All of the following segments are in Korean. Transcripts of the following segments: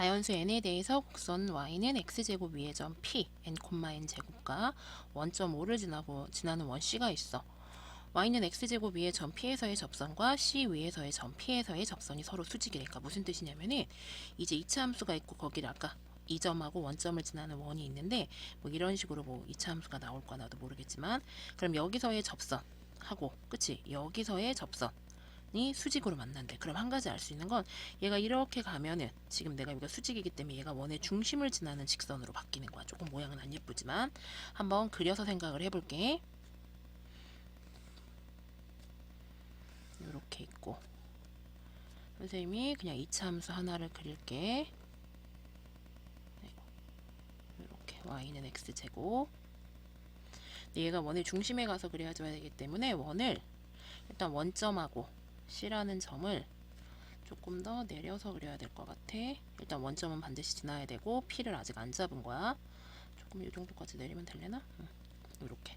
자연수 n에 대해서 곡선 y는 x제곱 위의 점 p n, n 제곱과 원점 5를 지나고 지나는 원 c가 있어. y는 x제곱 위의 점 p에서의 접선과 c 위에서의 점 p에서의 접선이 서로 수직이니까 무슨 뜻이냐면은 이제 이차 함수가 있고 거기를 아까 이 점하고 원점을 지나는 원이 있는데 뭐 이런 식으로 뭐 이차 함수가 나올까 나도 모르겠지만 그럼 여기서의 접선 하고 그치 여기서의 접선 이 수직으로 만난대. 그럼 한 가지 알 수 있는 건 얘가 이렇게 가면은 지금 내가 여기가 수직이기 때문에 얘가 원의 중심을 지나는 직선으로 바뀌는 거야. 조금 모양은 안 예쁘지만 한번 그려서 생각을 해볼게. 이렇게 있고 선생님이 그냥 이차 함수 하나를 그릴게. 네. 이렇게 y는 x 제곱. 얘가 원의 중심에 가서 그려줘야 되기 때문에 원을 일단 원점하고 C라는 점을 조금 더 내려서 그려야 될 것 같아. 일단 원점은 반드시 지나야 되고 P를 아직 안 잡은 거야. 조금 이 정도까지 내리면 될래나? 응. 이렇게.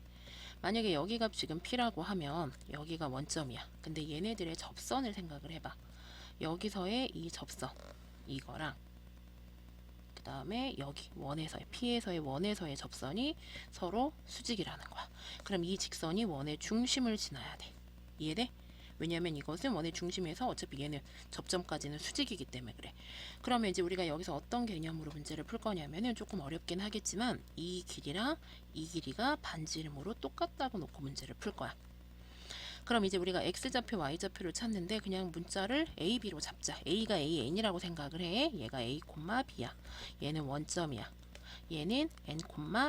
만약에 여기가 지금 P라고 하면 여기가 원점이야. 근데 얘네들의 접선을 생각을 해봐. 여기서의 이 접선 이거랑 그 다음에 여기 원에서의 P에서의 원에서의 접선이 서로 수직이라는 거야. 그럼 이 직선이 원의 중심을 지나야 돼. 이해돼? 왜냐하면 이것은 원의 중심에서 어차피 얘는 접점까지는 수직이기 때문에 그래. 그러면 이제 우리가 여기서 어떤 개념으로 문제를 풀 거냐면은 조금 어렵긴 하겠지만 이 길이랑 이 길이가 반지름으로 똑같다고 놓고 문제를 풀 거야. 그럼 이제 우리가 x좌표, y좌표를 찾는데 그냥 문자를 a, b로 잡자. a가 a, n이라고 생각을 해. 얘가 a, b야. 얘는 원점이야. 얘는 n,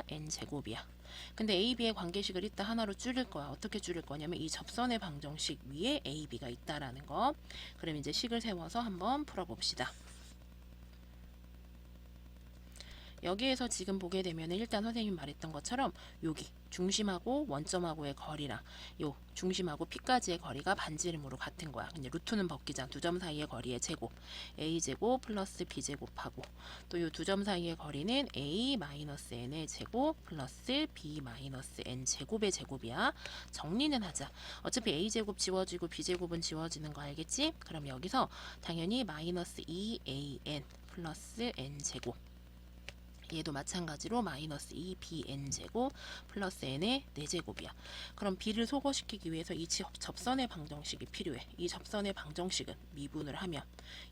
n 제곱이야. 근데 a, b의 관계식을 이따 하나로 줄일 거야. 어떻게 줄일 거냐면 이 접선의 방정식 위에 a, b가 있다라는 거. 그럼 이제 식을 세워서 한번 풀어봅시다. 여기에서 지금 보게 되면 일단 선생님 말했던 것처럼 여기 중심하고 원점하고의 거리랑 요 중심하고 P까지의 거리가 반지름으로 같은 거야. 근데 루트는 벗기자. 두 점 사이의 거리의 제곱 a 제곱 플러스 b 제곱하고 또 요 두 점 사이의 거리는 a 마이너스 n의 제곱 플러스 b 마이너스 n 제곱의 제곱이야. 정리는 하자. 어차피 a 제곱 지워지고 b 제곱은 지워지는 거 알겠지? 그럼 여기서 당연히 마이너스 2an 플러스 n 제곱 얘도 마찬가지로 마이너스 2bn 제곱 플러스 n의 4제곱이야. 그럼 b를 소거시키기 위해서 이 접- 접선의 방정식이 필요해. 이 접선의 방정식은 미분을 하면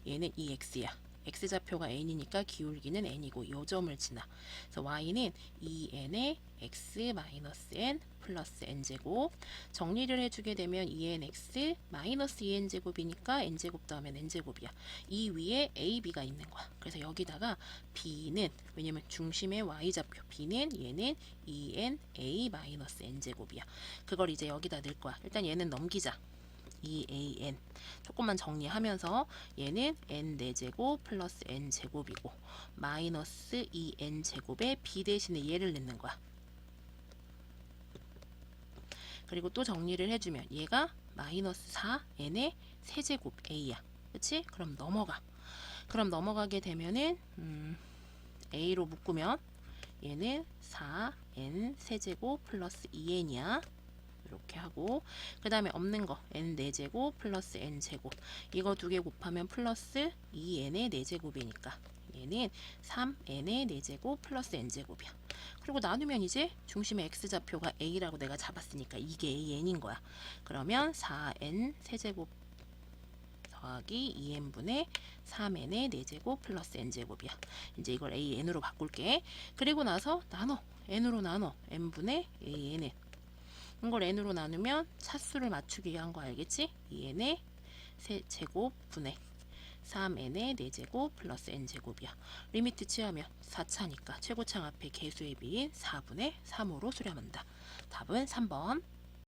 얘는 2x야. X좌표가 n이니까 기울기는 n이고 요 점을 지나. 그래서 y는 2n의 x 마이너스 n 플러스 n 제곱 정리를 해주게 되면 2nx 마이너스 2n 제곱이니까 n 제곱 더하면 n 제곱이야. 이 위에 a, b가 있는 거야. 그래서 여기다가 b는 왜냐면 중심의 y좌표 b는 얘는 2n a 마이너스 n 제곱이야. 그걸 이제 여기다 넣을 거야. 일단 얘는 넘기자. 2an 조금만 정리하면서 얘는 n 4제곱 플러스 n 제곱이고 마이너스 2n 제곱에 b 대신에 얘를 넣는 거야. 그리고 또 정리를 해주면 얘가 마이너스 4n의 세제곱 a야. 그치? 그럼 넘어가. 그럼 넘어가게 되면은 음, a로 묶으면 얘는 4n 세제곱 플러스 2n이야. 이렇게 하고 그 다음에 없는 거 n 4제곱 플러스 n 제곱. 이거 두 개 곱하면 플러스 2n의 4제곱이니까 얘는 3n의 4제곱 플러스 n제곱이야. 그리고 나누면 이제 중심의 x좌표가 a라고 내가 잡았으니까 이게 an인 거야. 그러면 4n 세제곱 더하기 2n분의 3n의 4제곱 플러스 n제곱이야. 이제 이걸 an으로 바꿀게. 그리고 나서 나눠. N으로 나눠. N분의 an은 이걸 n으로 나누면 차수를 맞추기 위한 거 알겠지? 2n의 세제곱 분의 3n의 4제곱 플러스 n제곱이야. 리미트 취하면 4차니까 최고창 앞에 개수의 비인 4분의 3으로 수렴한다. 답은 3번.